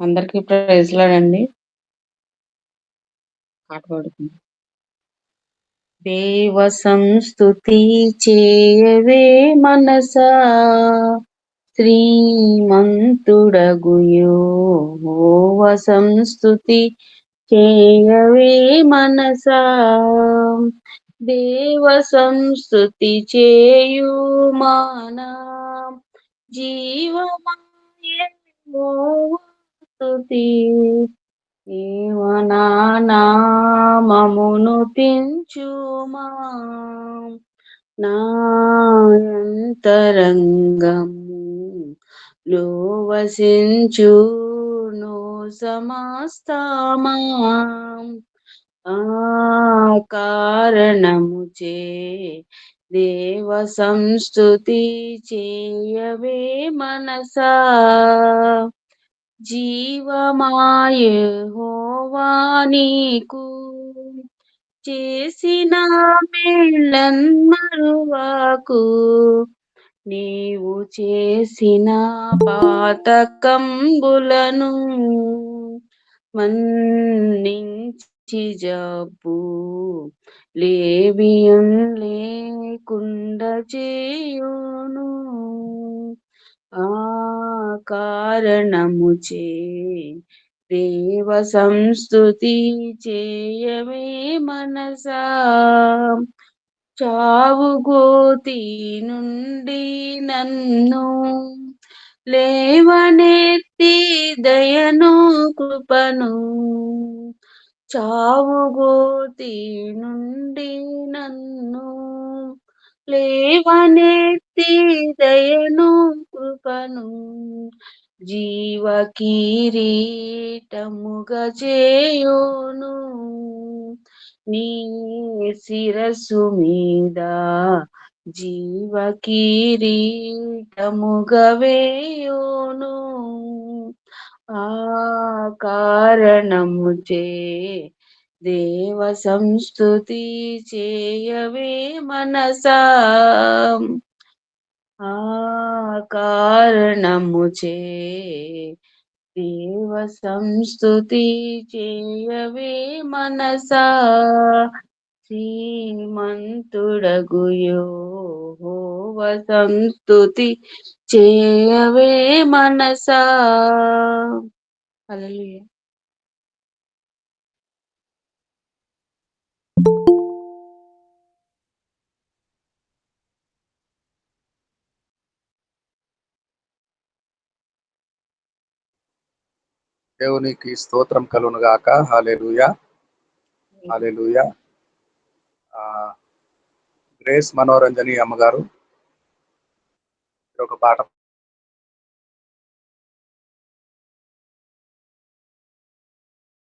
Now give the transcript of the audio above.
అందరికీ ప్రైజ్లాడండి పాట పాడుకుందాం. దేవ సంస్థుతి చేయవే మనసా శ్రీమంతుడగుయో సంస్థుతి చేయవే మనసా దేవ సంస్థుతి చేయు మానా జీవమాయే స్తుతి. నామమును తించుమా నాయంతరంగము లో వసించును సమస్తమా. ఆ కారణము చే దేవ సంస్తుతి చేయవే మనసా. జీవమాయే హోవా నీకు. చేసిన మేళ్ళన్మరువాకు నీవు చేసిన పాతకంబులను మన్నించి జబ్బు. లేవియం లేకుండా చేయును. కారణముచే దేవ సంస్థుతి చేయవే మనసా. చావు గోతి నుండి నన్ను లేవనెత్తి దయను కృపను. చావు గోతి నుండి నన్ను లేవనెత్తి దయను కృపను. జీవ కిరీటముగా చేయును. నీ శిరసు మీద జీవ కిరీటముగా వేయును. ఆ కారణము చే దేవ సంస్థుతి చేయవే మనసా. కారణము చే దేవ సంస్థుతి చేయవే మనసా? శ్రీమంతుడగుయో హోవ సంస్థుతి చేయవే మనసా? హల్లెలూయా. దేవునికి స్తోత్రం కలును గాక హాలెలుయా హాలెలుయా గ్రేస్ మనోరంజని అమ్మగారు. ఒక పాట